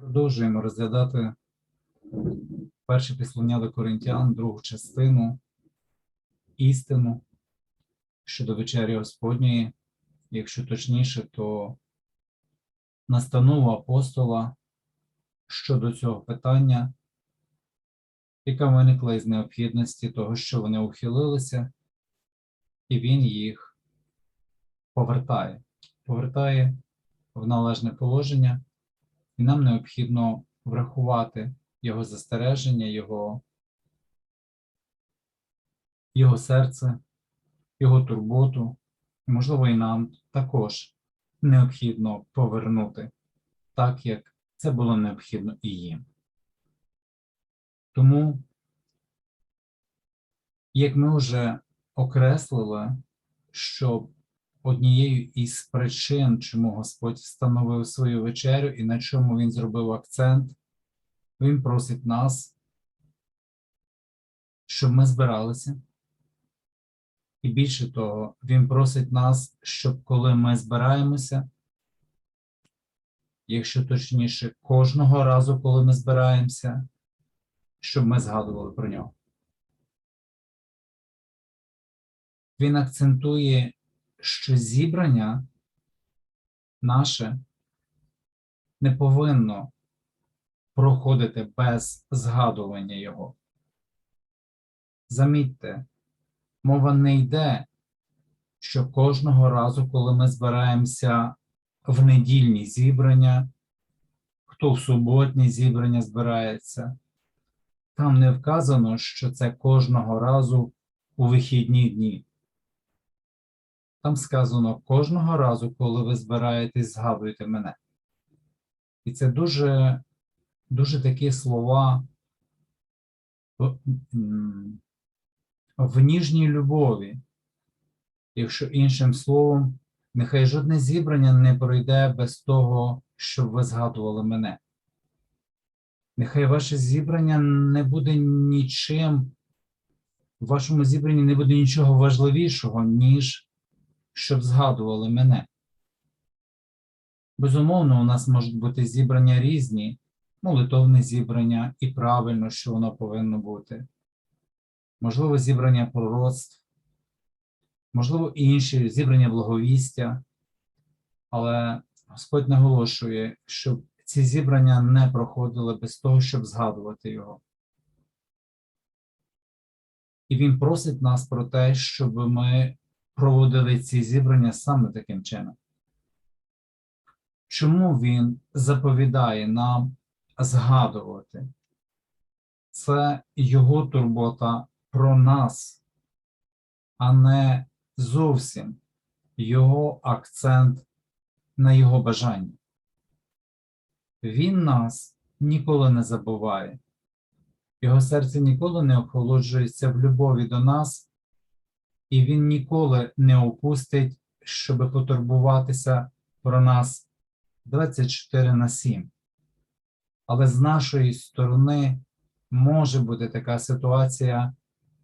Продовжуємо розглядати перше післання до Коринтян, другу частину, істину щодо вечері Господньої, якщо точніше, то настанову апостола щодо цього питання, яка виникла із необхідності того, що вони ухилилися, і він їх повертає, повертає в належне положення і нам необхідно врахувати його застереження, його, його серце, його турботу, і, можливо, і нам також необхідно повернути, так як це було необхідно і їм. Тому, як ми вже окреслили, що однією із причин, чому Господь встановив свою вечерю і на чому Він зробив акцент, Він просить нас, щоб ми збиралися. І більше того, Він просить нас, щоб коли ми збираємося, якщо точніше, кожного разу, коли ми збираємося, щоб ми згадували про нього. Він акцентує що зібрання наше не повинно проходити без згадування його. Замітьте, мова не йде, що кожного разу, коли ми збираємося в недільні зібрання, хто в суботні зібрання збирається, там не вказано, що це кожного разу у вихідні дні. Там сказано кожного разу, коли ви збираєтесь, згадуйте мене. І це дуже, дуже такі слова в, ніжній любові. Якщо іншим словом, нехай жодне зібрання не пройде без того, щоб ви згадували мене. Нехай ваше зібрання не буде нічим, в вашому зібранні не буде нічого важливішого, ніж щоб згадували мене. Безумовно, у нас можуть бути зібрання різні, молитовне зібрання, і правильно, що воно повинно бути. Можливо, зібрання пророцтв, можливо, інші зібрання благовістя, але Господь наголошує, щоб ці зібрання не проходили без того, щоб згадувати його. І Він просить нас про те, щоб ми проводили ці зібрання саме таким чином. Чому він заповідає нам згадувати? Це його турбота про нас, а не зовсім його акцент на його бажання. Він нас ніколи не забуває, його серце ніколи не охолоджується в любові до нас і він ніколи не опустить, щоб потурбуватися про нас 24 на 7. Але з нашої сторони може бути така ситуація,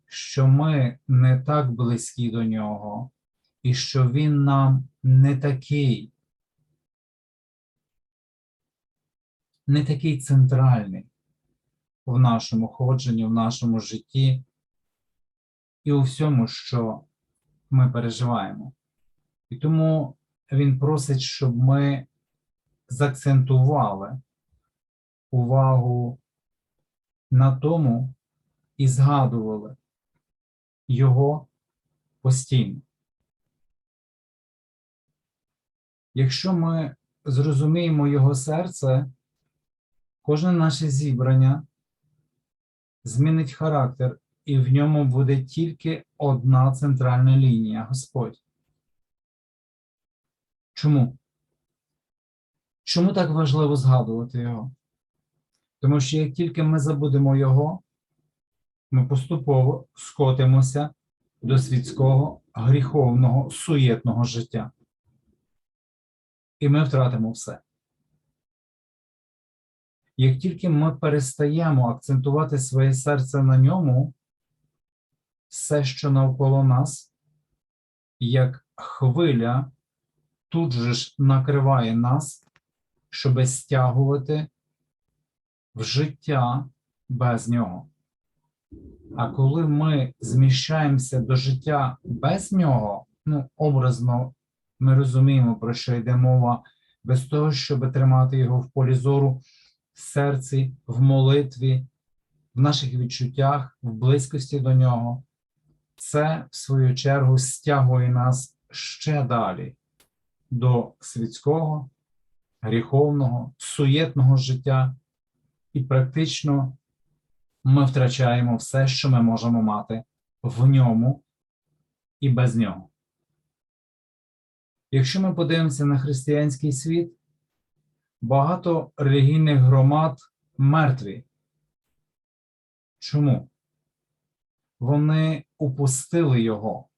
що ми не так близькі до нього, і що він нам не такий, не такий центральний в нашому ходженні, в нашому житті, і у всьому, що ми переживаємо. І тому він просить, щоб ми заакцентували увагу на тому і згадували його постійно. Якщо ми зрозуміємо його серце, кожне наше зібрання змінить характер і в ньому буде тільки одна центральна лінія Господь. Чому? Чому так важливо згадувати його? Тому що як тільки ми забудемо його, ми поступово скотимося до світського гріховного суєтного життя. І ми втратимо все. Як тільки ми перестаємо акцентувати своє серце на ньому, все, що навколо нас, як хвиля, тут же ж накриває нас, щоб стягувати в життя без нього. А коли ми зміщаємося до життя без нього, ну, образно ми розуміємо, про що йде мова, без того, щоб тримати його в полі зору, в серці, в молитві, в наших відчуттях, в близькості до нього, це, в свою чергу, стягує нас ще далі до світського, гріховного, суєтного життя, і практично ми втрачаємо все, що ми можемо мати в ньому і без нього. Якщо ми подивимося на християнський світ, багато релігійних громад мертві. Чому? Вони упустили його,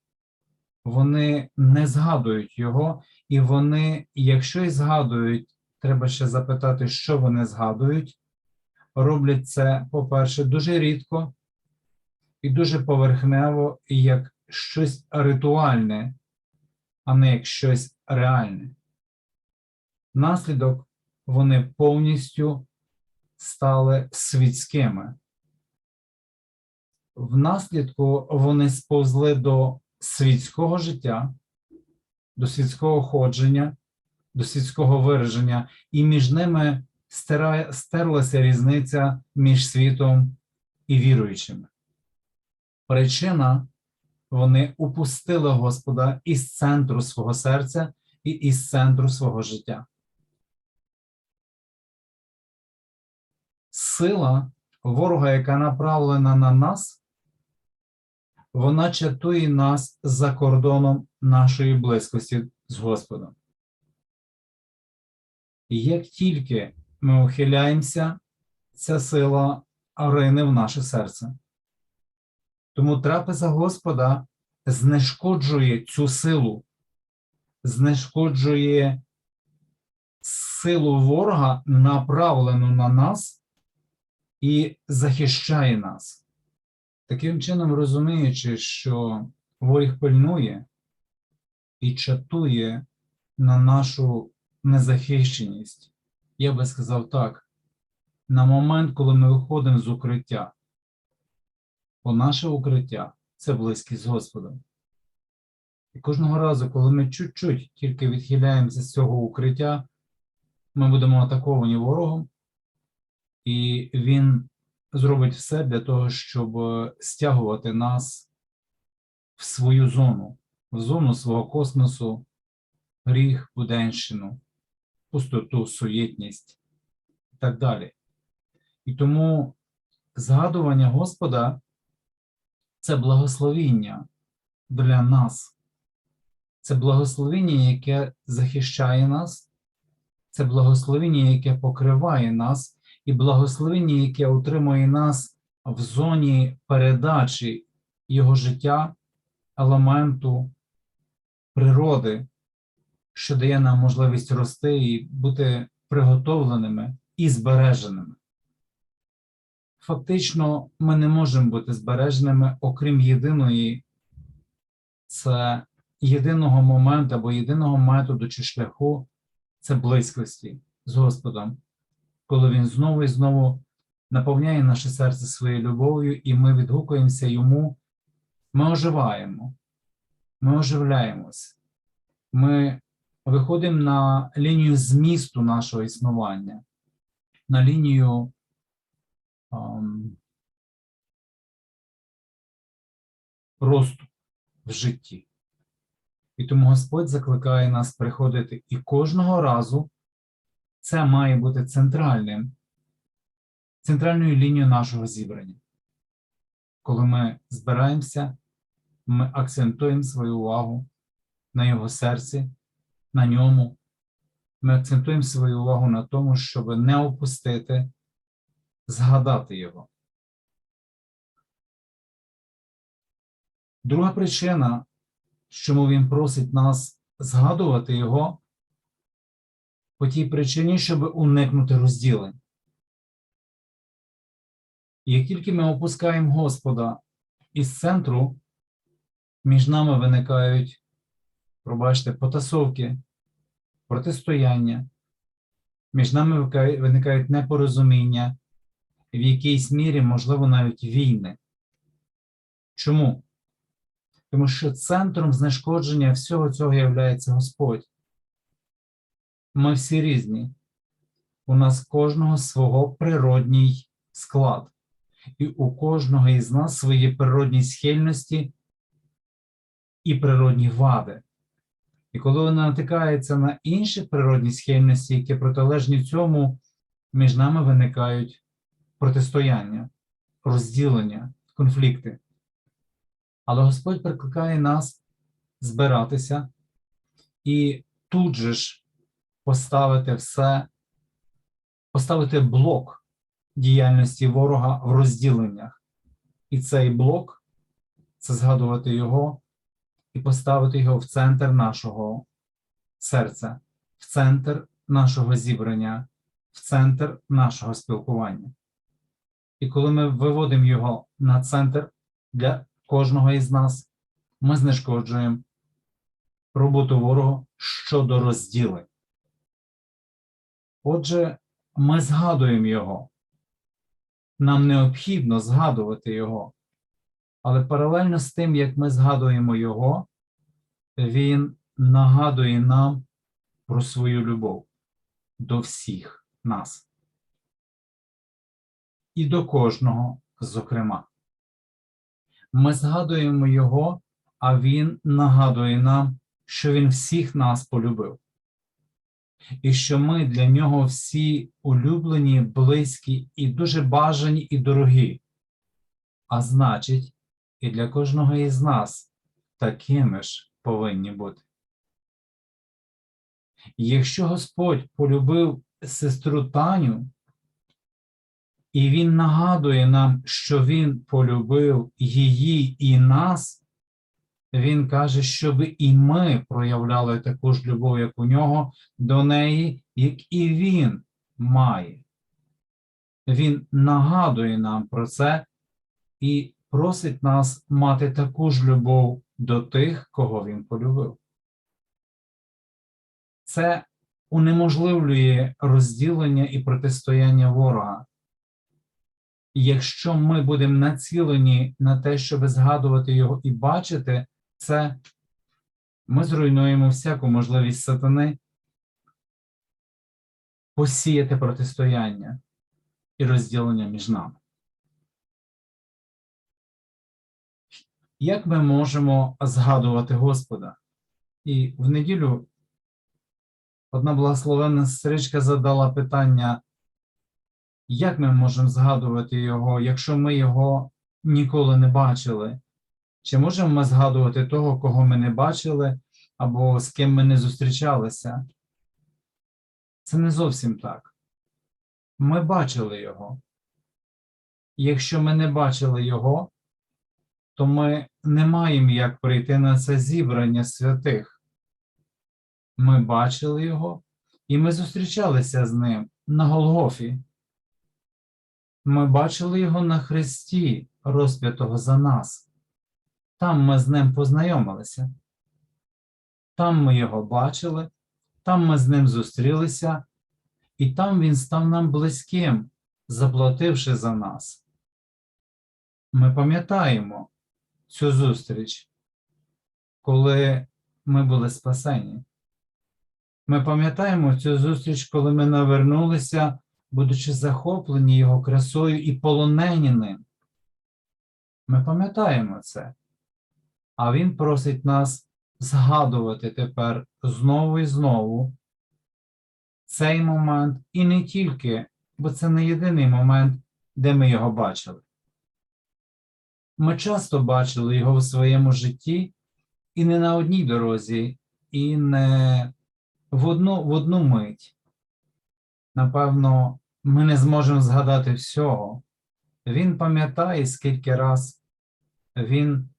вони не згадують його, і вони, якщо й згадують, треба ще запитати, що вони згадують. Роблять це, по-перше, дуже рідко і дуже поверхнево, і як щось ритуальне, а не як щось реальне. Наслідок вони повністю стали світськими. Внаслідку вони сповзли до світського життя, до світського ходження, до світського вираження, і між ними стерлася різниця між світом і віруючими. Причина вони упустили Господа із центру свого серця і із центру свого життя. Сила ворога, яка направлена на нас, вона чатує нас за кордоном нашої близькості з Господом. Як тільки ми ухиляємося, ця сила рине в наше серце. Тому трапеза Господа знешкоджує цю силу, знешкоджує силу ворога, направлену на нас, і захищає нас. Таким чином, розуміючи, що ворог пильнує і чатує на нашу незахищеність, я би сказав так, на момент, коли ми виходимо з укриття, бо наше укриття це близькість з Господом. І кожного разу, коли ми чуть-чуть тільки відхиляємося з цього укриття, ми будемо атаковані ворогом, і він зробить все для того, щоб стягувати нас в свою зону, в зону свого космосу, гріх, буденщину, пустоту, суєтність і так далі. І тому згадування Господа це благословіння для нас. Це благословіння, яке захищає нас, це благословіння, яке покриває нас, і благословіння, яке утримує нас в зоні передачі його життя, елементу природи, що дає нам можливість рости і бути приготовленими і збереженими. Фактично, ми не можемо бути збереженими, окрім єдиної, це єдиного моменту або єдиного методу чи шляху це близькості з Господом, коли Він знову і знову наповняє наше серце своєю любов'ю, і ми відгукуємося йому, ми оживаємо, ми оживляємось, ми виходимо на лінію змісту нашого існування, на лінію ам, росту в житті. І тому Господь закликає нас приходити і кожного разу це має бути центральним, центральною лінією нашого зібрання. Коли ми збираємося, ми акцентуємо свою увагу на його серці, на ньому. Ми акцентуємо свою увагу на тому, щоб не опустити, згадати його. Друга причина, чому він просить нас згадувати його, по тій причині, щоб уникнути розділень. Як тільки ми опускаємо Господа із центру, між нами виникають, пробачте, потасовки, протистояння, між нами виникають непорозуміння, в якійсь мірі, можливо, навіть війни. Чому? Тому що центром знешкодження всього цього є Господь. Ми всі різні. У нас кожного свого природній склад, і у кожного із нас свої природні схильності і природні вади. І коли вони натикаються на інші природні схильності, які протилежні цьому, між нами виникають протистояння, розділення, конфлікти. Але Господь прикликає нас збиратися і тут же ж поставити все, поставити блок діяльності ворога в розділеннях. І цей блок це згадувати його і поставити його в центр нашого серця, в центр нашого зібрання, в центр нашого спілкування. І коли ми виводимо його на центр для кожного із нас, ми знешкоджуємо роботу ворога щодо розділень. Отже, ми згадуємо його. Нам необхідно згадувати його. Але паралельно з тим, як ми згадуємо його, він нагадує нам про свою любов до всіх нас. І до кожного, зокрема. Ми згадуємо його, а він нагадує нам, що він всіх нас полюбив. І що ми для нього всі улюблені, близькі і дуже бажані і дорогі. А значить, і для кожного із нас такими ж повинні бути. Якщо Господь полюбив сестру Таню, і Він нагадує нам, що Він полюбив її і нас, Він каже, щоб і ми проявляли таку ж любов, як у нього, до неї, як і Він має. Він нагадує нам про це і просить нас мати таку ж любов до тих, кого він полюбив. Це унеможливлює розділення і протистояння ворога. Якщо ми будемо націлені на те, щоб згадувати його і бачити це, ми зруйнуємо всяку можливість сатани посіяти протистояння і розділення між нами. Як ми можемо згадувати Господа? І в неділю одна благословенна сестричка задала питання, як ми можемо згадувати Його, якщо ми його ніколи не бачили? Чи можемо ми згадувати того, кого ми не бачили, або з ким ми не зустрічалися? Це не зовсім так. Ми бачили Його. Якщо ми не бачили Його, то ми не маємо як прийти на це зібрання святих. Ми бачили його, і ми зустрічалися з ним на Голгофі. Ми бачили його на Христі, розп'ятого за нас. Там ми з ним познайомилися. Там ми його бачили, там ми з ним зустрілися, і там він став нам близьким, заплативши за нас. Ми пам'ятаємо, цю зустріч, коли ми були спасені. Ми пам'ятаємо цю зустріч, коли ми навернулися, будучи захоплені його красою і полонені ним. Ми пам'ятаємо це. А Він просить нас згадувати тепер знову і знову цей момент, і не тільки, бо це не єдиний момент, де ми його бачили. Ми часто бачили його в своєму житті і не на одній дорозі, і не в одну, в одну мить. Напевно, ми не зможемо згадати всього. Він пам'ятає, скільки раз він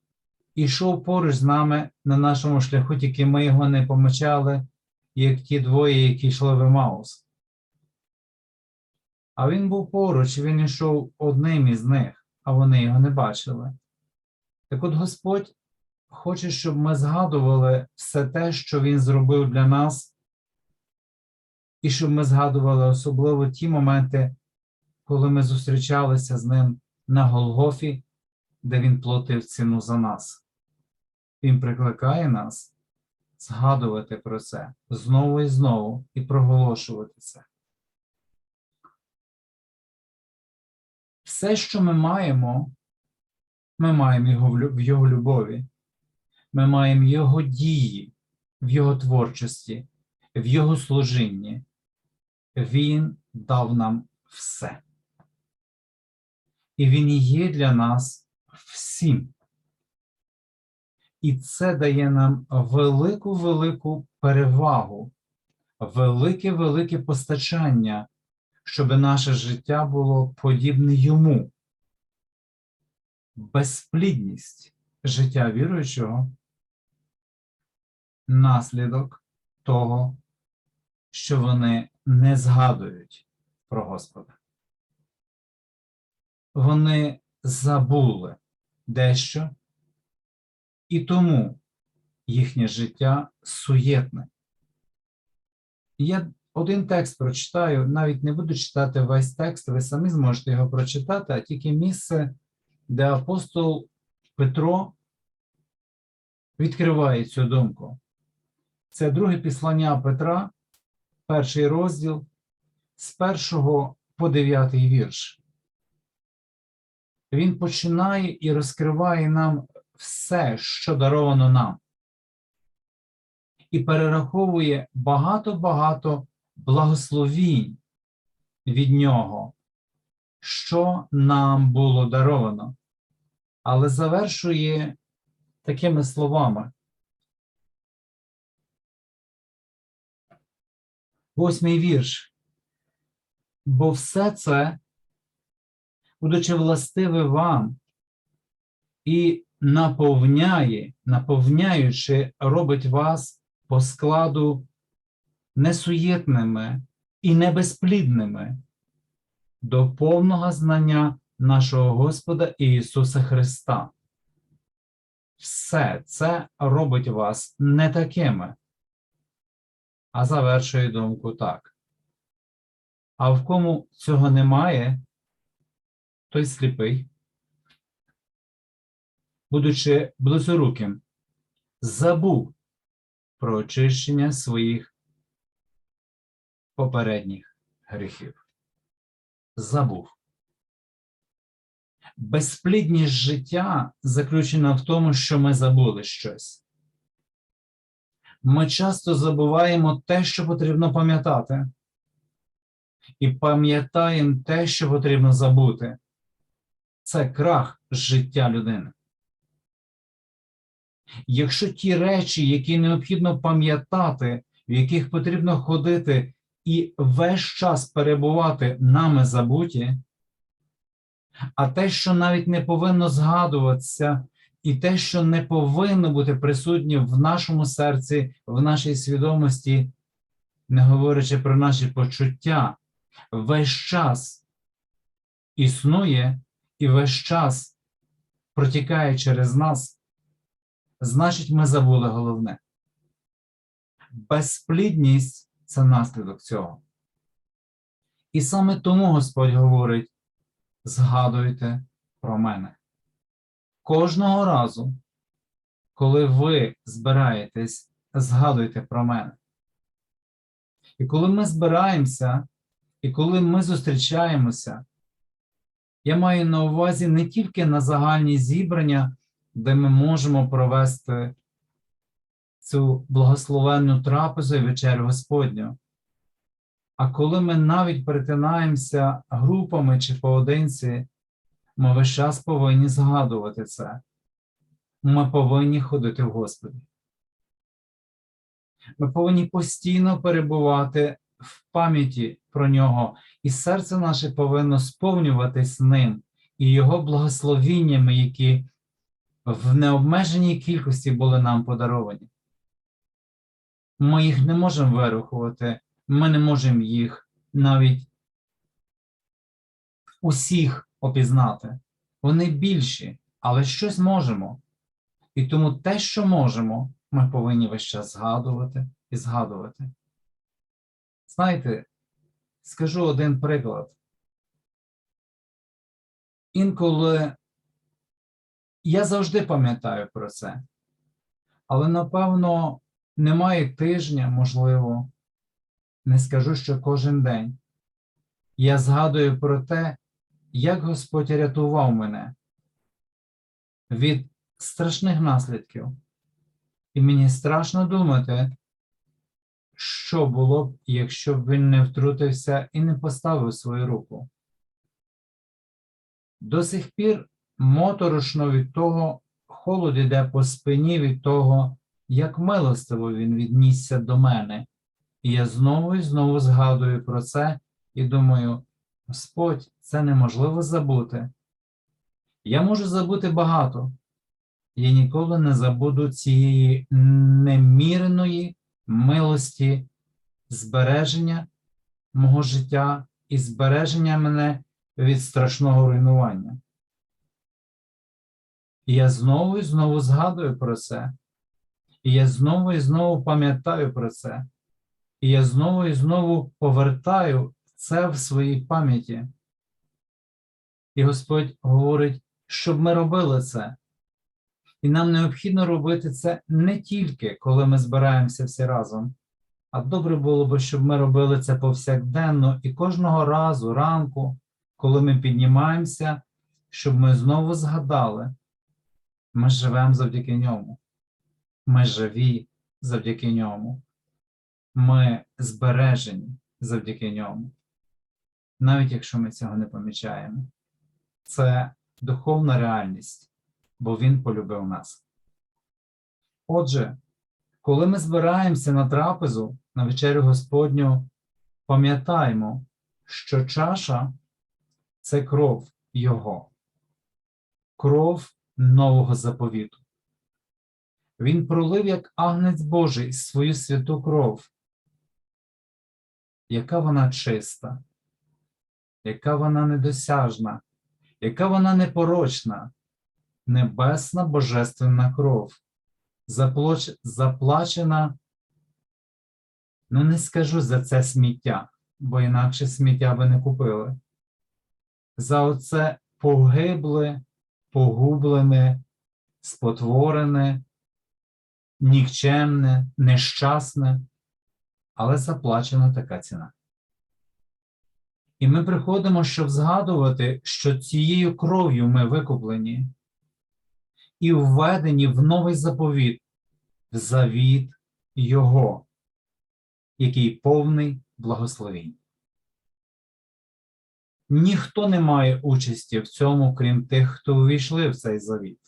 ішов поруч з нами на нашому шляху, тільки ми його не помічали, як ті двоє, які йшли в Емаус. А він був поруч, він йшов одним із них а вони його не бачили. Так от Господь хоче, щоб ми згадували все те, що Він зробив для нас, і щоб ми згадували особливо ті моменти, коли ми зустрічалися з ним на Голгофі, де він платив ціну за нас. Він прикликає нас згадувати про це знову і знову і проголошувати це. Все, що ми маємо, ми маємо його в його любові, ми маємо його дії, в його творчості, в його служінні. Він дав нам все. І він є для нас всім. І це дає нам велику велику перевагу, велике велике постачання, щоб наше життя було подібне йому. Безплідність життя віруючого наслідок того, що вони не згадують про Господа. Вони забули дещо, і тому їхнє життя суєтне. Я один текст прочитаю, навіть не буду читати весь текст, ви самі зможете його прочитати, а тільки місце, де апостол Петро відкриває цю думку. Це друге післання Петра, перший розділ з першого по дев'ятий вірш. Він починає і розкриває нам все, що даровано нам, і перераховує багато-багато благословінь від нього, що нам було даровано, але завершує такими словами. Восьмий вірш. Бо все це, будучи властиве вам, і наповняє, наповняючи, робить вас по складу несуєтними і небезплідними до повного знання нашого Господа Ісуса Христа. Все це робить вас не такими. А завершує думку так. А в кому цього немає, той сліпий, будучи близоруким, забув про очищення своїх попередніх гріхів. Забув. Безплідність життя заключена в тому, що ми забули щось. Ми часто забуваємо те, що потрібно пам'ятати, і пам'ятаємо те, що потрібно забути. Це крах життя людини. Якщо ті речі, які необхідно пам'ятати, в яких потрібно ходити і весь час перебувати нами забуті, а те, що навіть не повинно згадуватися, і те, що не повинно бути присутнє в нашому серці, в нашій свідомості, не говорячи про наші почуття, весь час існує і весь час протікає через нас, значить, ми забули головне. Безплідність це наслідок цього. І саме тому Господь говорить: згадуйте про мене. Кожного разу, коли ви збираєтесь, згадуйте про мене. І коли ми збираємося, і коли ми зустрічаємося, я маю на увазі не тільки на загальні зібрання, де ми можемо провести цю благословенну трапезу і вечерю Господню. А коли ми навіть перетинаємося групами чи поодинці, ми весь час повинні згадувати це. Ми повинні ходити в Господі. Ми повинні постійно перебувати в пам'яті про нього, і серце наше повинно сповнюватись ним і його благословіннями, які в необмеженій кількості були нам подаровані. Ми їх не можемо вирахувати, ми не можемо їх навіть усіх опізнати. Вони більші, але щось можемо. І тому те, що можемо, ми повинні весь час згадувати і згадувати. Знаєте, скажу один приклад. інколи я завжди пам'ятаю про це, але напевно немає тижня, можливо, не скажу, що кожен день. Я згадую про те, як Господь рятував мене від страшних наслідків. І мені страшно думати, що було б, якщо б він не втрутився і не поставив свою руку. До сих пір моторошно від того, холод іде по спині від того, як милостиво він віднісся до мене. І я знову і знову згадую про це і думаю: Господь, це неможливо забути. Я можу забути багато. Я ніколи не забуду цієї неміреної милості, збереження мого життя і збереження мене від страшного руйнування. І я знову і знову згадую про це. І я знову і знову пам'ятаю про це. І я знову і знову повертаю це в своїй пам'яті. І Господь говорить, щоб ми робили це. І нам необхідно робити це не тільки, коли ми збираємося всі разом, а добре було б, щоб ми робили це повсякденно і кожного разу, ранку, коли ми піднімаємося, щоб ми знову згадали, ми живемо завдяки ньому. Ми живі завдяки ньому. Ми збережені завдяки ньому. Навіть якщо ми цього не помічаємо. Це духовна реальність, бо Він полюбив нас. Отже, коли ми збираємося на трапезу, на вечерю Господню, пам'ятаємо, що чаша це кров Його, кров нового заповіту. Він пролив як агнець Божий свою святу кров. Яка вона чиста, яка вона недосяжна, яка вона непорочна, небесна божественна кров, заплоч... заплачена, ну не скажу за це сміття, бо інакше сміття би не купили. За оце погибле, погублене, спотворене, нікчемне, нещасне, але заплачена така ціна. І ми приходимо, щоб згадувати, що цією кров'ю ми викуплені і введені в новий заповіт, в завіт Його, який повний благословінь. Ніхто не має участі в цьому, крім тих, хто увійшли в цей завіт.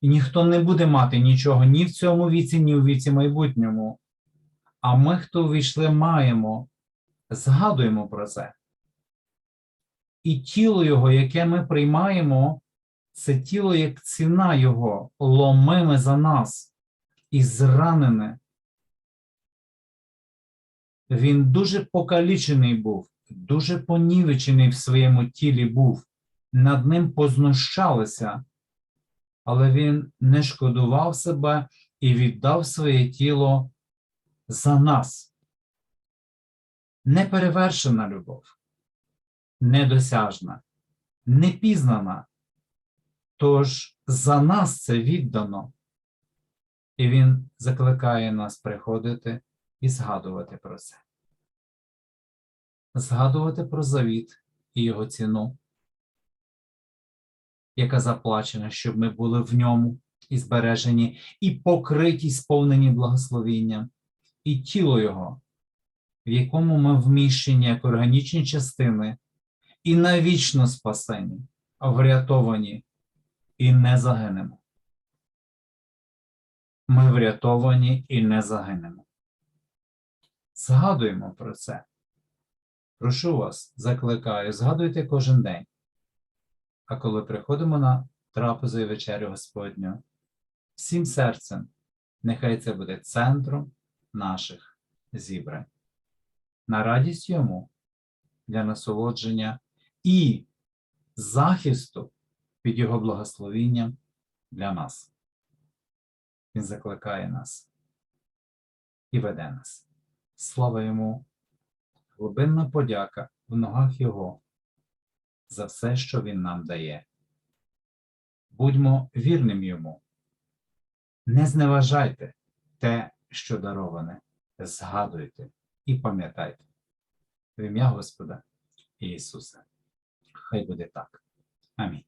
І ніхто не буде мати нічого ні в цьому віці, ні в віці майбутньому. А ми, хто увійшли, маємо, згадуємо про це. І тіло Його, яке ми приймаємо, це тіло як ціна Його, ломиме за нас і зранене. Він дуже покалічений був, дуже понівечений в своєму тілі був, над ним познущалися але він не шкодував себе і віддав своє тіло за нас. Неперевершена любов, недосяжна, непізнана. Тож за нас це віддано, і Він закликає нас приходити і згадувати про це. Згадувати про завіт і його ціну яка заплачена, щоб ми були в ньому і збережені, і покриті, сповнені благословінням, і тіло Його, в якому ми вміщені як органічні частини, і навічно спасені, врятовані і не загинемо. Ми врятовані і не загинемо. Згадуємо про це. Прошу вас, закликаю, згадуйте кожен день. А коли приходимо на трапезу і вечерю Господню, всім серцем, нехай це буде центром наших зібрань, на радість йому для насолодження і захисту під Його благословінням для нас. Він закликає нас і веде нас. Слава йому, глибинна подяка в ногах Його за все, що Він нам дає. Будьмо вірним йому. Не зневажайте те, що дароване, згадуйте і пам'ятайте. В ім'я Господа Ісуса. Хай буде так. Амінь.